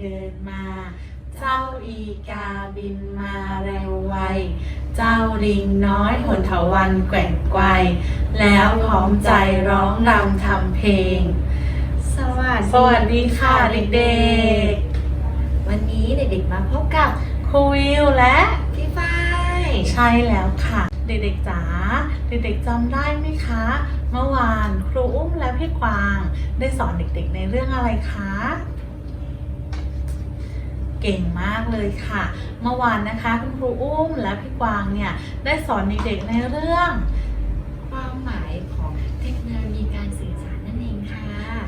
นไปเดินมา เจ้าอีกาบินมาเร็วไว เจ้าลิงน้อยหนทวันแกว่งไกวแล้วพร้อมใจร้องรำทำเพลง สวัสดีสวัสดีค่ะเด็กวันนี้เด็กๆมาพบกับๆครูวิวและ พี่ฝ้ายใช่แล้วค่ะ เด็กๆจ๋าเด็กๆจำได้ไหมคะ เมื่อวานครูอุ้มและพี่กวาง ได้สอนเด็กๆในเรื่องอะไรคะ เก่งมากเลยค่ะ เมื่อวานนะคะคุณครูอุ้มและพี่กวางเนี่ยได้สอนเด็กๆในเรื่อง ความหมายของเทคโนโลยีการสื่อสารนั่นเองค่ะ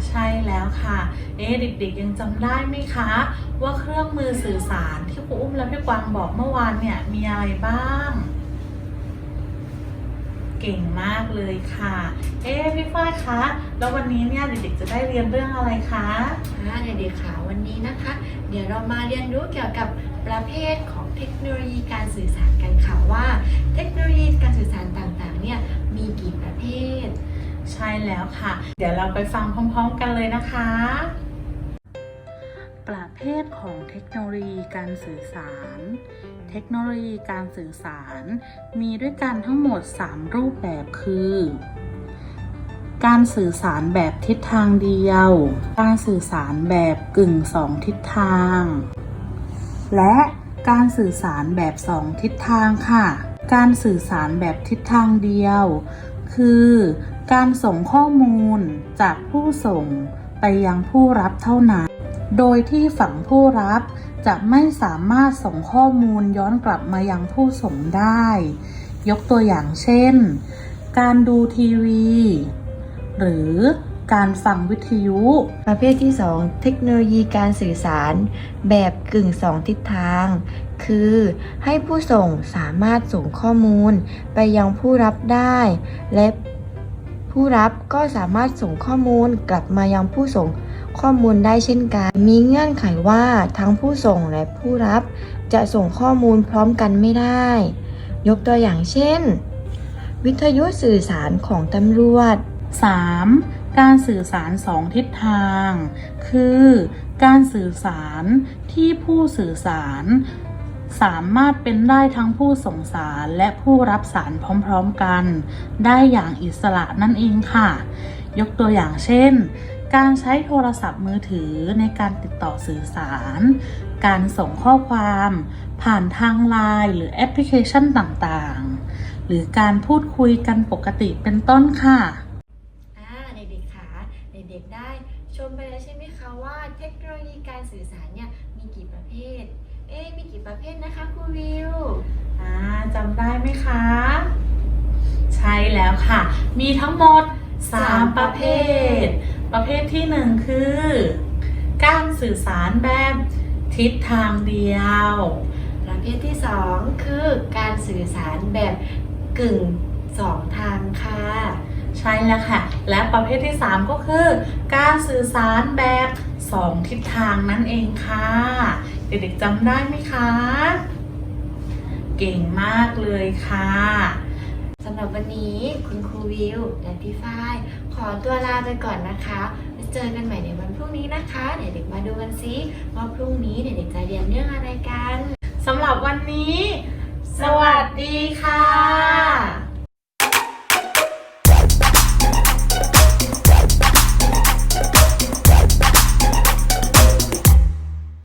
ใช่แล้วค่ะ เอ๊ะเด็กๆยังจำได้ไหมคะ ว่าเครื่องมือสื่อสารที่ครูอุ้มและพี่กวางบอกเมื่อวานเนี่ยมีอะไรบ้าง เก่งมากเลยค่ะ เอ๊ะพี่ฝ้ายคะ แล้ววันนี้เนี่ยเด็กๆจะได้เรียนเรื่องอะไรคะค่ะเด็กๆค่ะวันนี้นะคะ เดี๋ยวเรามาเรียนรู้เกี่ยวกับประเภทของเทคโนโลยีการสื่อสารกันค่ะว่า เทคโนโลยีการสื่อสารต่างๆเนี่ยมีกี่ประเภท ใช่แล้วค่ะ เดี๋ยวเราไปฟังพร้อมๆกันเลยนะคะ ประเภทของเทคโนโลยีการสื่อสาร เทคโนโลยีการสื่อสาร มีด้วยกันทั้งหมด 3 รูปแบบคือ การสื่อสารแบบทิศทางเดียว การสื่อสารแบบกึ่งสองทิศทาง และการสื่อสารแบบสองทิศทางค่ะ การสื่อสารแบบทิศทางเดียว คือการส่งข้อมูลจากผู้ส่งไปยังผู้รับเท่านั้น โดยที่ฝั่งผู้รับจะไม่สามารถส่งข้อมูลย้อนกลับมายังผู้ส่งได้ ยกตัวอย่างเช่น การดูทีวี หรือการฟังวิทยุ ประเภทที่ 2 เทคโนโลยีการสื่อสาร แบบกึ่งสองทิศทาง คือให้ผู้ส่งสามารถส่งข้อมูลไปยังผู้รับได้ และผู้รับก็สามารถส่งข้อมูลกลับมายังผู้ส่ง ข้อมูลได้เช่นกัน มีเงื่อนไขว่าทั้งผู้ส่งและผู้รับจะส่งข้อมูลพร้อมกันไม่ได้ ยกตัวอย่างเช่น วิทยุสื่อสารของตำรวจ 3. การสื่อสารสองทิศทาง คือ การสื่อสารที่ผู้สื่อสาร สามารถเป็นได้ทั้งผู้ส่งสารและผู้รับสารพร้อมๆกัน ได้อย่างอิสระนั่นเองค่ะ ยกตัวอย่างเช่น การใช้โทรศัพท์มือถือในการติดต่อสื่อสาร การส่งข้อความ ผ่านทางไลน์หรือแอปพลิเคชันต่างๆ หรือการพูดคุยกันปกติเป็นต้นค่ะอ่าเด็กๆค่ะเด็กๆได้ชมไปแล้วใช่ไหมคะว่าเทคโนโลยีการสื่อสารเนี่ยมีกี่ประเภท เอ๊ะมีกี่ประเภทนะคะครูวิวอ่าจำได้ไหมคะ ใช่แล้วค่ะ มีทั้งหมด 3 ประเภท ประเภทที่1คือ การสื่อสารแบบทิศทางเดียว ประเภทที่2คือการสื่อสารแบบกึ่งสองทางค่ะ ใช่แล้วค่ะ และประเภทที่3ก็คือ การสื่อสารแบบ2ทิศทางนั่นเองค่ะ เด็กๆจำได้ไหมคะ เก่งมากเลยค่ะสำห รับวันนี้คุณครูวิวและพี่ฝ้ายขอตัวลาไปก่อนนะคะไว้เจอกันใหม่ในวันพรุ่งนี้นะคะ เด็กๆมาดูกันซิว่าพรุ่งนี้เด็กๆจะเรียนเรื่องอะไรกันสำหรับวันนี้ สวัสดีค่ะ